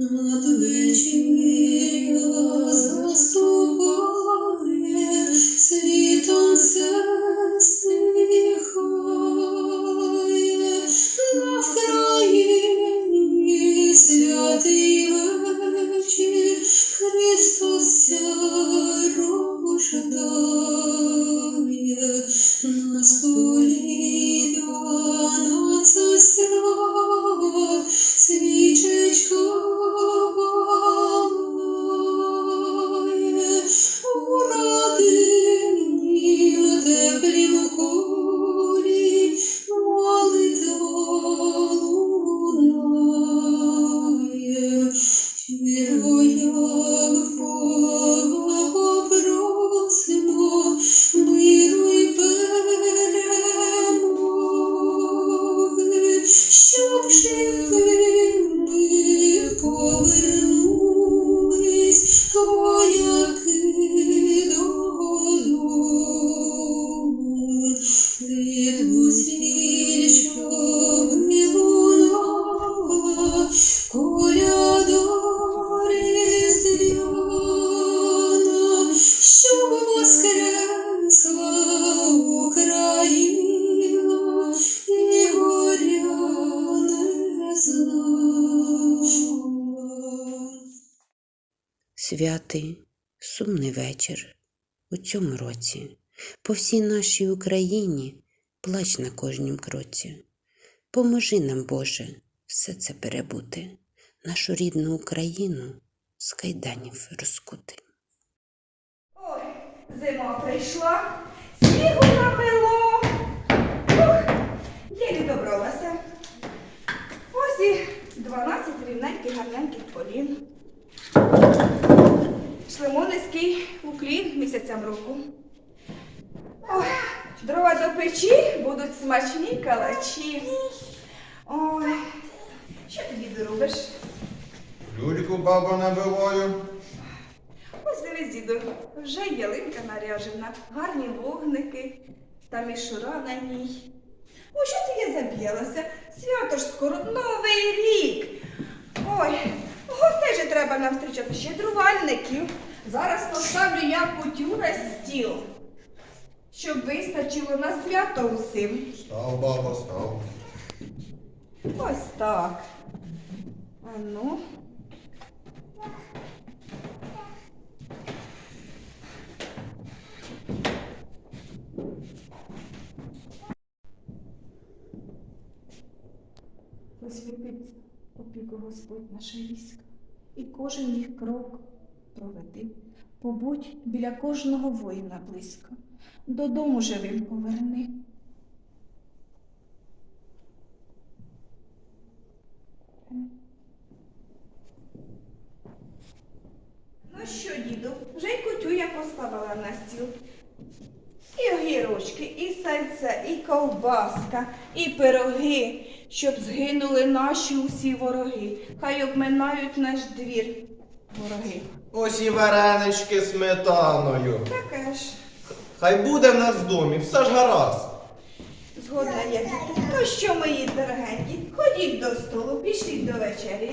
Надвечір'я заступає, світом все Святий, сумний вечір у цьому році. По всій нашій Україні плач на кожнім кроці. Поможи нам, Боже, все це перебути, нашу рідну Україну з кайданів розкути. Ой, зима прийшла, снігу місяцям року. Ой, дрова до печі будуть смачні калачі. Ой, що ти діду робиш? Люльку бабу набиваю. Ось дивись, діду, вже ялинка наряжена, гарні вогники та мішура на ній. Ой, що це я заб'ялася? Свято ж скоро новий рік. Ой, гостей же треба нам зустрічати щедрувальників. Зараз поставлю я кутю на стіл, щоб вистачило на свято усім. Став, баба, став. Ось так. А ну. Освітить опіку Господь наше військо, і кожен їх крок проведи. Побудь біля кожного воїна близько, додому живим поверни. Ну що, діду, вже й кутю я поставила на стіл. І огірочки, і сальце, і ковбаска, і пироги, щоб згинули наші усі вороги. Хай обминають наш двір вороги. Ось і варенички з сметаною. Таке ж, Хай буде в нас в домі, все ж гаразд. згодна я діду. Ну що, мої дорогенькі, ходіть до столу, пішліть до вечері.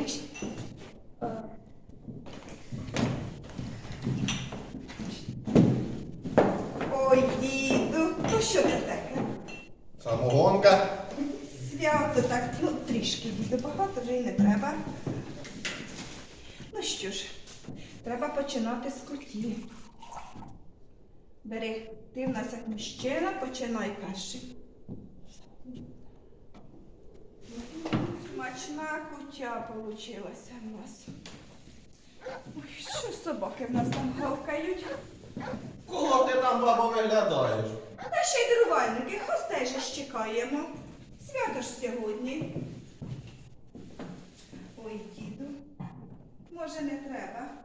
Ой, діду, то що це таке? Самогонка. Свято так, ну трішки діду, багато вже й не треба. Ну що ж, треба починати з кутів. Бери, ти в нас як мужчина, починай перший. Смачна кутя получилася в нас. Ой, що собаки в нас там гавкають? Кого ти там, бабо, виглядаєш? Та ще й дарувальники, гостей же ж чекаємо. Свято ж сьогодні. Ой, діду, може не треба.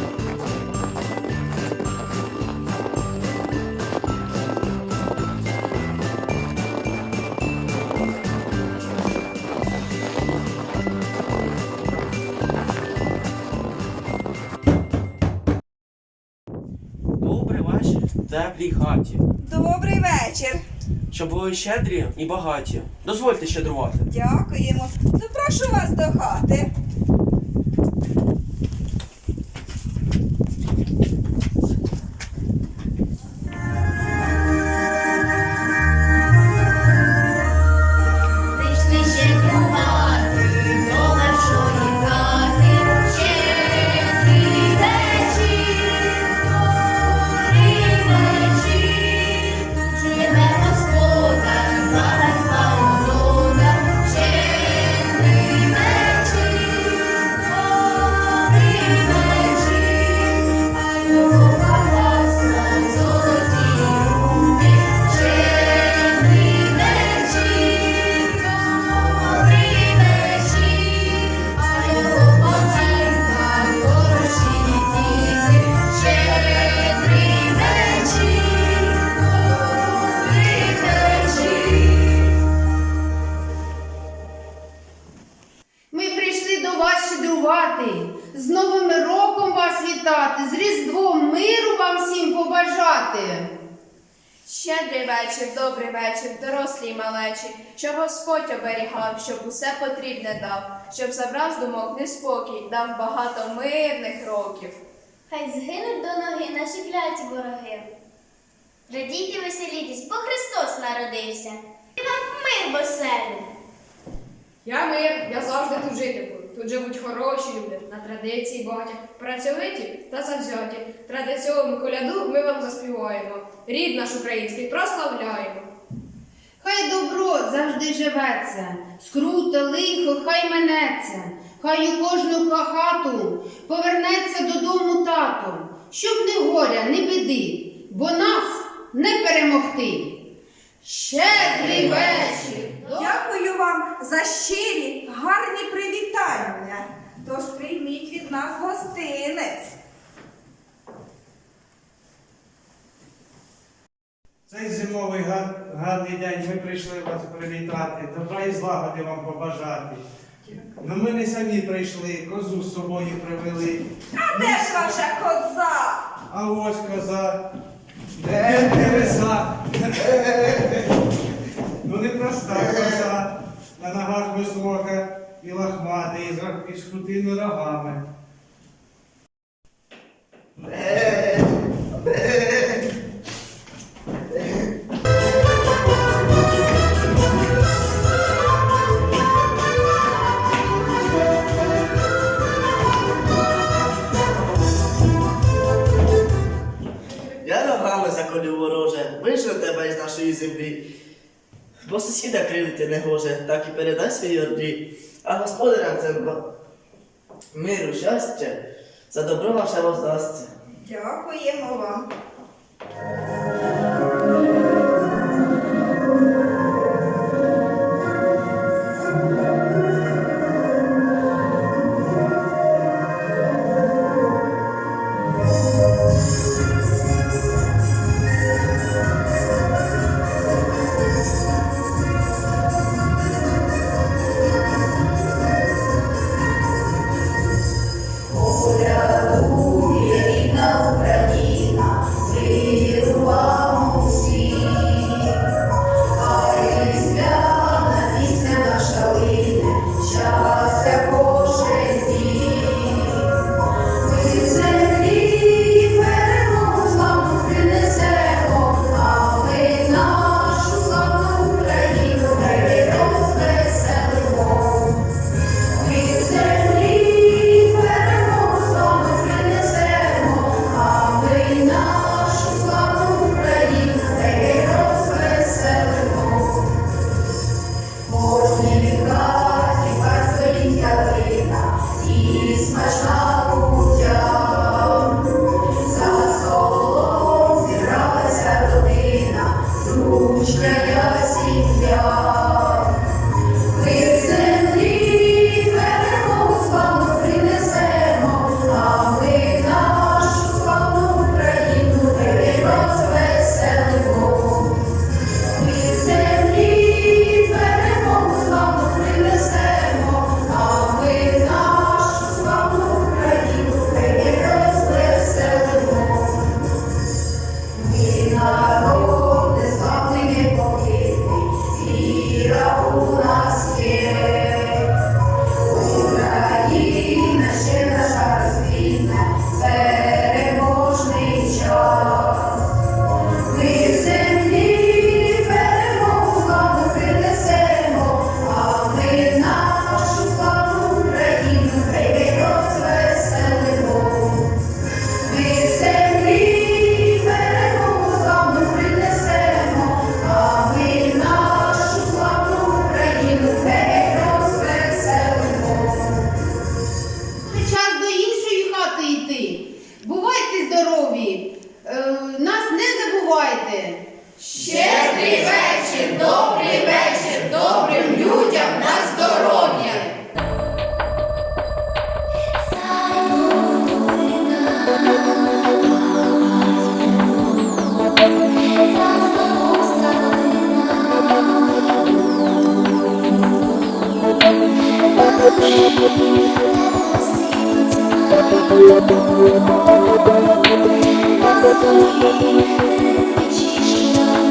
теплій хаті, Добрий вечір. щоб були щедрі і багаті. Дозвольте щедрувати. Дякуємо. Запрошу вас до хати. Вас з Різдвом миру вам всім побажати. Щедрий вечір, добрий вечір, дорослі й малечі, щоб Господь оберігав, щоб усе потрібне дав, щоб забрав з думок неспокій, дав багато мирних років. Хай згинуть до ноги наші кляті вороги. Радійте, веселітесь, бо Христос народився. І вам мир боселі. Я мир, я завжди тут житиму. Тут живуть хороші люди, на традиції багаті, працьовиті та завзяті. Традиційну коляду ми вам заспіваємо. Рід наш український прославляємо. Хай добро завжди живеться, скрута, лихо, хай минеться, хай у кожну хату повернеться додому тато, щоб не горя, не біди, бо нас не перемогти. Щедрий вечір! Дякую вам за щирі, гарні привітання. Тож прийміть від нас гостинець. Цей зимовий гар- гарний день ми прийшли вас привітати, добра і злагоди вам побажати. Ну ми не самі прийшли, козу з собою привели. А де ж ваша коза? А ось коза. Де? Ну не проста коза, на ногах висока і лохмата, і з, крутими рогами. Сусіда не гоже, так і передай свій орді, а господарям це миру, щастя, за добро ваше воздасться. Дякуємо вам.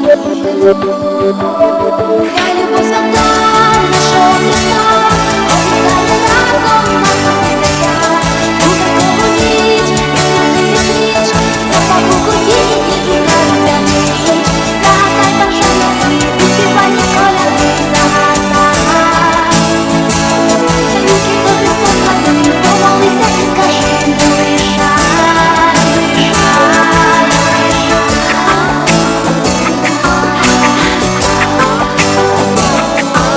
Я люблю за то, що ми з тобою, разом